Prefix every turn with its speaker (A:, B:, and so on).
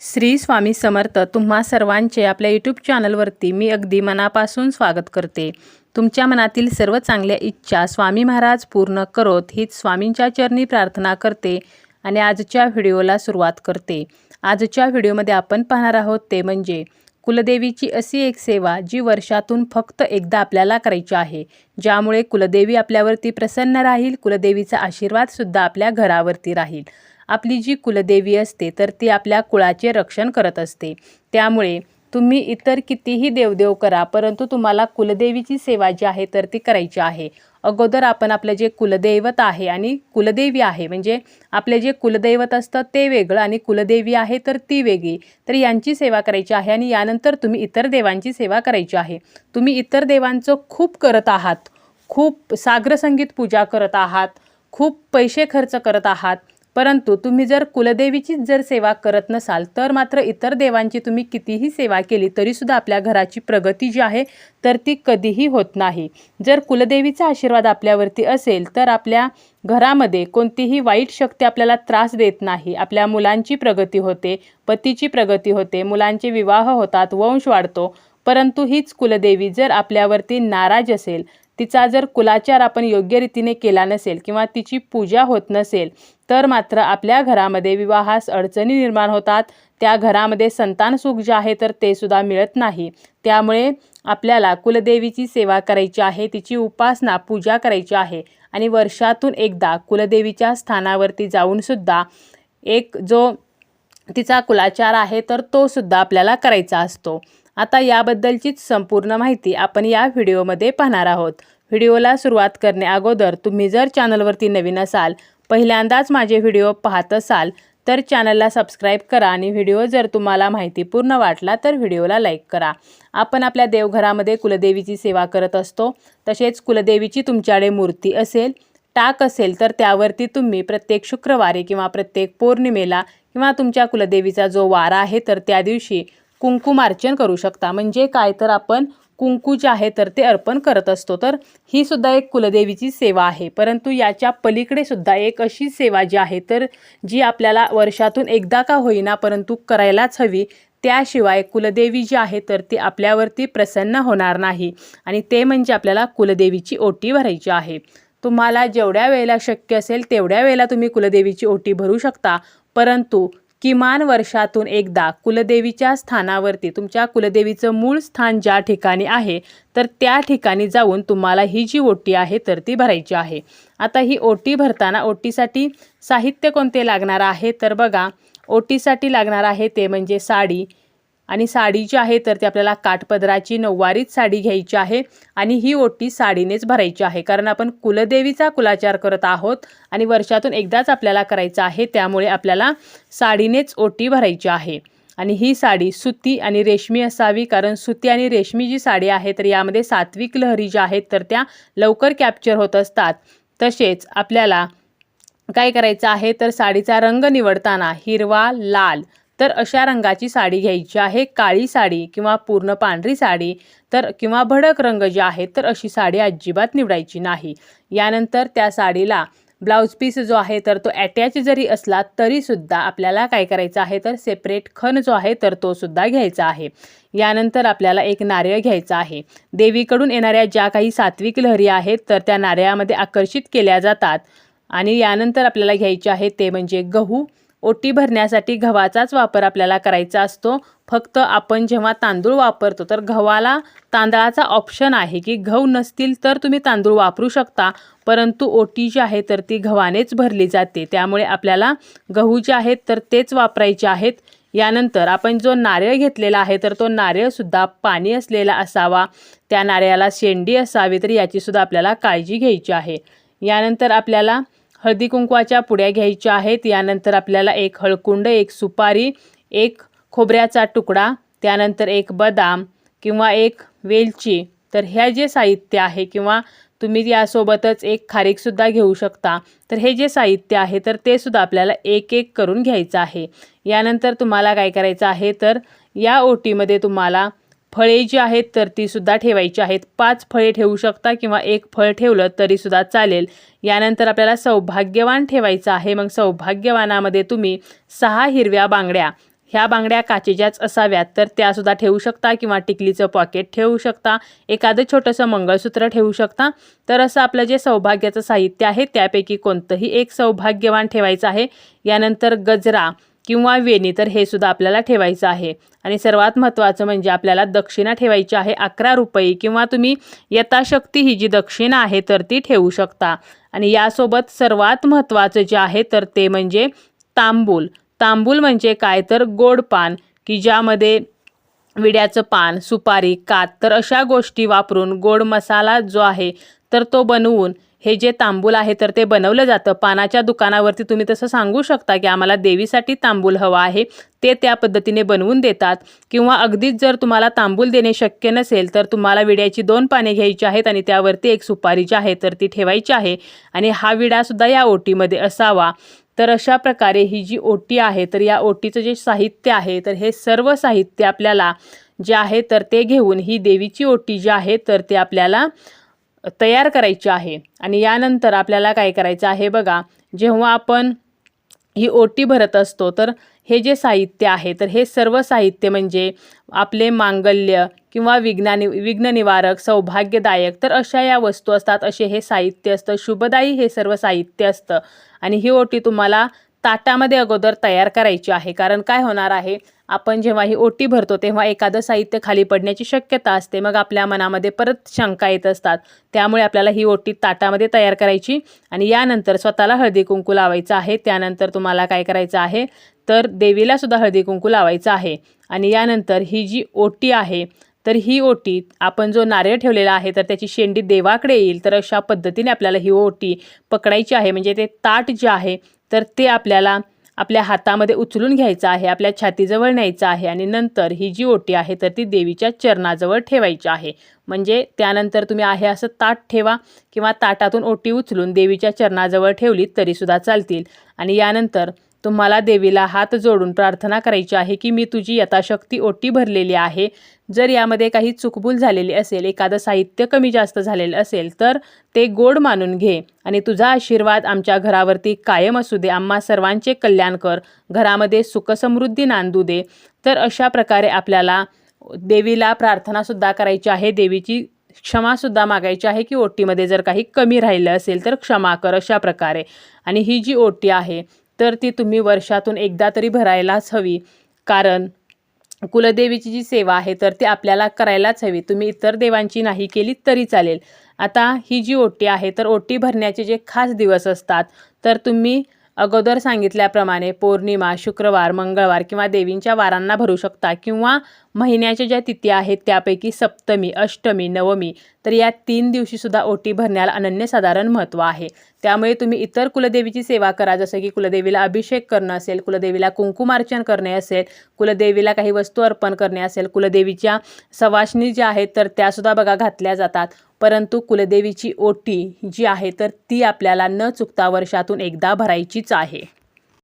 A: श्री स्वामी समर्थ तुम्हा सर्वांचे आपल्या यूट्यूब चॅनलवरती मी अगदी मनापासून स्वागत करते. तुमच्या मनातील सर्व चांगल्या इच्छा स्वामी महाराज पूर्ण करोत हीच स्वामींच्या चरणी प्रार्थना करते आणि आजच्या व्हिडिओला सुरुवात करते. आजच्या व्हिडिओमध्ये आपण पाहणार आहोत ते म्हणजे कुलदेवीची अशी एक सेवा जी वर्षातून फक्त एकदा आपल्याला करायची आहे. ज्यामुळे कुलदेवी आपल्यावरती प्रसन्न राहील कुलदेवीचा आशीर्वादसुद्धा आपल्या घरावरती राहील. आपली जी कुलदेवी असते तर ती आपल्या कुळाचे रक्षण करत असते. त्यामुळे तुम्ही इतर कितीही देवदेव करा परंतु तुम्हाला कुलदेवीची सेवा जी आहे तर ती करायची आहे. अगोदर आपण आपलं जे कुलदैवत आहे आणि कुलदेवी आहे म्हणजे आपले जे कुलदैवत असतं ते वेगळं आणि कुलदेवी आहे तर ती वेगळी. तर यांची सेवा करायची आहे आणि यानंतर तुम्ही इतर देवांची सेवा करायची आहे. तुम्ही इतर देवांचं खूप करत आहात. खूप सागरसंगीत पूजा करत आहात. खूप पैसे खर्च करत आहात. परंतु तुम्ही जर कुलदेवीचीच जर सेवा करत नसाल तर मात्र इतर देवांची तुम्ही कितीही सेवा केली तरीसुद्धा आपल्या घराची प्रगती जी आहे तर ती कधीही होत नाही. जर कुलदेवीचा आशीर्वाद आपल्यावरती असेल तर आपल्या घरामध्ये कोणतीही वाईट शक्ती आपल्याला त्रास देत नाही. आपल्या मुलांची प्रगती होते पतीची प्रगती होते मुलांचे विवाह होतात वंश वाढतो. परंतु हीच कुलदेवी जर आपल्यावरती नाराज असेल तिचा जर कुलाचार आपण योग्य रीतीने केला नसेल किंवा तिची पूजा होत नसेल तर मात्र आपल्या घरामध्ये विवाहास अडचणी निर्माण होतात. त्या घरामध्ये संतान सुख जे आहे तर ते सुद्धा मिळत नाही. त्यामुळे आपल्याला कुलदेवीची सेवा करायची आहे तिची उपासना पूजा करायची आहे आणि वर्षातून एकदा कुलदेवीच्या स्थानावरती जाऊनसुद्धा एक जो तिचा कुलाचार आहे तर तो सुद्धा आपल्याला करायचा असतो. आता याबद्दलचीच संपूर्ण माहिती आपण या व्हिडिओमध्ये पाहणार आहोत. व्हिडिओला सुरुवात करणे अगोदर तुम्ही जर चॅनलवरती नवीन असाल पहिल्यांदाच माझे व्हिडिओ पाहत असाल तर चॅनलला सबस्क्राईब करा आणि व्हिडिओ जर तुम्हाला माहितीपूर्ण वाटला तर व्हिडिओला लाईक करा. आपण आपल्या देवघरामध्ये कुलदेवीची सेवा करत असतो. तसेच कुलदेवीची तुमच्याकडे मूर्ती असेल टाक असेल तर त्यावरती तुम्ही प्रत्येक शुक्रवारी किंवा प्रत्येक पौर्णिमेला किंवा तुमच्या कुलदेवीचा जो वारा आहे तर त्या दिवशी कुंकुमार्चन करू शकता. म्हणजे काय तर आपण कुंकू जे आहे तर ते अर्पण करत असतो. तर ही सुद्धा एक कुलदेवीची सेवा आहे. परंतु याच्या पलीकडे सुद्धा एक अशी सेवा जी आहे तर जी आपल्याला वर्षातून एकदा का होईना परंतु करायलाच हवी त्याशिवाय कुलदेवी जी आहे तर ती आपल्यावरती प्रसन्न होणार नाही. आणि ते म्हणजे आपल्याला कुलदेवीची ओटी भरायची आहे. तुम्हाला जेवढ्या वेळेला शक्य असेल तेवढ्या वेळेला तुम्ही कुलदेवीची ओटी भरू शकता. परंतु किमान वर्षातून एकदा कुलदेवीच्या स्थानावरती तुमच्या कुलदेवीचं मूळ स्थान ज्या ठिकाणी आहे तर त्या ठिकाणी जाऊन तुम्हाला ही जी ओटी आहे तर ती भरायची आहे. आता ही ओटी भरताना ओटीसाठी साहित्य कोणते लागणार आहे? तर बघा ओटीसाठी लागणार आहे ते म्हणजे साडी. आणि साडी जी आहे तर ती आपल्याला काठपदराची नऊवारीच साडी घ्यायची आहे आणि ही ओटी साडीनेच भरायची आहे. कारण आपण कुलदेवीचा कुलाचार करत आहोत आणि वर्षातून एकदाच आपल्याला करायचं आहे त्यामुळे आपल्याला साडीनेच ओटी भरायची आहे. आणि ही साडी सुती आणि रेशमी असावी कारण सुती आणि रेशमी जी साडी आहे तर यामध्ये सात्विक लहरी ज्या आहेत तर त्या लवकर कॅप्चर होत असतात. तसेच आपल्याला काय करायचं आहे तर साडीचा रंग निवडताना हिरवा लाल तर अशा रंगाची साडी घ्यायची आहे. काळी साडी किंवा पूर्ण पांढरी साडी तर किंवा भडक रंग जे आहे तर अशी साडी अजिबात निवडायची नाही. यानंतर त्या साडीला ब्लाऊज पीस जो आहे तर तो अटॅच जरी असला तरीसुद्धा आपल्याला काय करायचं आहे तर सेपरेट खण जो आहे तर तो सुद्धा घ्यायचा आहे. यानंतर आपल्याला एक नारळ घ्यायचा आहे. देवीकडून येणाऱ्या ज्या काही सात्विक लहरी आहेत तर त्या नारळामध्ये आकर्षित केल्या जातात. आणि यानंतर आपल्याला घ्यायचे आहे ते म्हणजे गहू. ओटी भरण्यासाठी गव्हाचाच वापर आपल्याला करायचा असतो. फक्त आपण जेव्हा तांदूळ वापरतो तर गव्हाला तांदळाचा ऑप्शन आहे की गहू नसतील तर तुम्ही तांदूळ वापरू शकता. परंतु ओटी जी आहे तर ती गव्हानेच भरली जाते. त्यामुळे आपल्याला गहू जे आहेत तर तेच वापरायचे आहेत. यानंतर आपण जो नारळ घेतलेला आहे तर तो नारळसुद्धा पाणी असलेला असावा. त्या नारळाला शेंडी असावी तर याचीसुद्धा आपल्याला काळजी घ्यायची आहे. यानंतर आपल्याला हळदी कुंकवाच्या पुड्या घ्यायच्या आहेत. यानंतर आपल्याला एक हळकुंड एक सुपारी एक खोबऱ्याचा तुकडा त्यानंतर एक बदाम किंवा एक वेलची. तर ह्या जे साहित्य आहे किंवा तुम्ही यासोबतच एक खारीकसुद्धा घेऊ शकता. तर हे जे साहित्य आहे तर ते सुद्धा आपल्याला एक एक करून घ्यायचं आहे. यानंतर तुम्हाला काय करायचं आहे तर या ओटीमध्ये तुम्हाला फळे जी आहेत तर तीसुद्धा ठेवायची आहेत. पाच फळे ठेवू शकता किंवा एक फळ ठेवलं तरीसुद्धा चालेल. यानंतर आपल्याला सौभाग्यवान ठेवायचं आहे. मग सौभाग्यवानामध्ये तुम्ही सहा हिरव्या बांगड्या. ह्या बांगड्या काचेच्याच असाव्यात तर त्यासुद्धा ठेवू शकता किंवा टिकलीचं पॉकेट ठेवू शकता. एखादं छोटंसं मंगळसूत्र ठेवू शकता. तर असं आपलं जे सौभाग्याचं साहित्य आहे त्यापैकी कोणतंही एक सौभाग्यवान ठेवायचं आहे. यानंतर गजरा. किंवा वेणी तर हे सुद्धा आपल्याला ठेवायचं आहे. आणि सर्वात महत्त्वाचं म्हणजे आपल्याला दक्षिणा ठेवायची आहे अकरा रुपये किंवा तुम्ही यथाशक्ती ही जी दक्षिणा आहे तर ती ठेवू शकता. आणि यासोबत सर्वात महत्त्वाचं जे आहे तर ते म्हणजे तांबूल. तांबूल म्हणजे काय? तर गोड पान की ज्यामध्ये विड्याचं पान सुपारी कात तर अशा गोष्टी वापरून गोड मसाला जो आहे तर तो बनवून हे जे तांबूल आहे तर ते बनवलं जातं. पानाच्या दुकानावरती तुम्ही तसं सांगू शकता की आम्हाला देवीसाठी तांबूल हवा आहे. ते त्या पद्धतीने बनवून देतात. किंवा अगदीच जर तुम्हाला तांबूल देणे शक्य नसेल तर तुम्हाला विड्याची दोन पाने घ्यायची आहेत आणि त्यावरती एक सुपारी जी आहे तर ती ठेवायची आहे. आणि हा विडासुद्धा या ओटीमध्ये असावा. तर अशा प्रकारे ही जी ओटी आहे तर या ओटीचं जे साहित्य आहे तर हे सर्व साहित्य आपल्याला जे आहे तर ते घेऊन ही देवीची ओटी जी आहे तर ते आपल्याला तयार करायची आहे. आणि यानंतर आपल्याला काय करायचं आहे बघा जेव्हा आपण ही ओटी भरत असतो तर हे जे साहित्य आहे तर हे सर्व साहित्य म्हणजे आपले मांगल्य किंवा विज्ञानी विघ्न निवारक सौभाग्यदायक तर अशा या वस्तू असतात. असे हे साहित्य असतं. शुभदायी हे सर्व साहित्य असतं. आणि ही ओटी तुम्हाला ताटामध्ये अगोदर तयार करायची आहे. कारण काय होणार आहे? आपण जेव्हा ही ओटी भरतो तेव्हा एखादं साहित्य खाली पडण्याची शक्यता असते. मग आपल्या मनामध्ये परत शंका येत असतात. त्यामुळे आपल्याला ही ओटी ताटामध्ये तयार करायची आणि यानंतर स्वतःला हळदी कुंकू लावायचं आहे. त्यानंतर तुम्हाला काय करायचं आहे? तर देवीला सुद्धा हळदी कुंकू लावायचं आहे. आणि यानंतर ही जी ओटी आहे तर ही ओटी आपण जो नारळ ठेवलेला आहे तर त्याची शेंडी देवाकडे येईल. तर अशा पद्धतीने आपल्याला ही ओटी पकडायची आहे. म्हणजे ते ताट जे आहे तर ते आपल्याला आपल्या हातामध्ये उचलून घ्यायचं आहे आपल्या छातीजवळ न्यायचं आहे आणि नंतर ही जी ओटी आहे तर ती देवीच्या चरणाजवळ ठेवायची आहे. म्हणजे त्यानंतर तुम्ही आहे असं ताट ठेवा किंवा ताटातून ओटी उचलून देवीच्या चरणाजवळ ठेवली तरीसुद्धा चालतील. आणि यानंतर तुम्हाला देवीला हात जोडून प्रार्थना करायची आहे की मी तुझी यथाशक्ती ओटी भरलेली आहे. जर यामध्ये काही चुकबूल झालेली असेल एखादं साहित्य कमी जास्त झालेलं असेल तर ते गोड मानून घे आणि तुझा आशीर्वाद आमच्या घरावरती कायम असू दे. आम्हा सर्वांचे कल्याण कर घरामध्ये सुखसमृद्धी नांदू दे. तर अशा प्रकारे आपल्याला देवीला प्रार्थनासुद्धा करायची आहे. देवीची क्षमासुद्धा मागायची आहे की ओटीमध्ये जर काही कमी राहिलं असेल तर क्षमा कर अशा प्रकारे. आणि ही जी ओटी आहे तर ती तुम्ही वर्षातून एकदा तरी भरायलाच हवी. कारण कुलदेवीची जी सेवा आहे तर ती आपल्याला करायलाच हवी. तुम्ही इतर देवांची नाही केली तरी चालेल. आता ही जी ओटी आहे तर ओटी भरण्याचे जे खास दिवस असतात तर तुम्ही अगोदर सांगितल्याप्रमाणे पौर्णिमा शुक्रवार मंगळवार किंवा देवींच्या वारांना भरू शकता किंवा महिन्याच्या ज्या तिथी आहेत त्यापैकी सप्तमी अष्टमी नवमी तर या तीन दिवशीसुद्धा ओटी भरण्याला अनन्यसाधारण महत्त्व आहे. त्यामुळे तुम्ही इतर कुलदेवीची सेवा करा जसं की कुलदेवीला अभिषेक करणं असेल कुलदेवीला कुंकुमार्चन करणे असेल कुलदेवीला काही वस्तू अर्पण करणे असेल कुलदेवीच्या सवाशणी ज्या आहेत तर त्यासुद्धा बघा घातल्या जातात. परंतु कुलदेवीची ओटी जी आहे तर ती आपल्याला न चुकता वर्षातून एकदा भरायचीच आहे.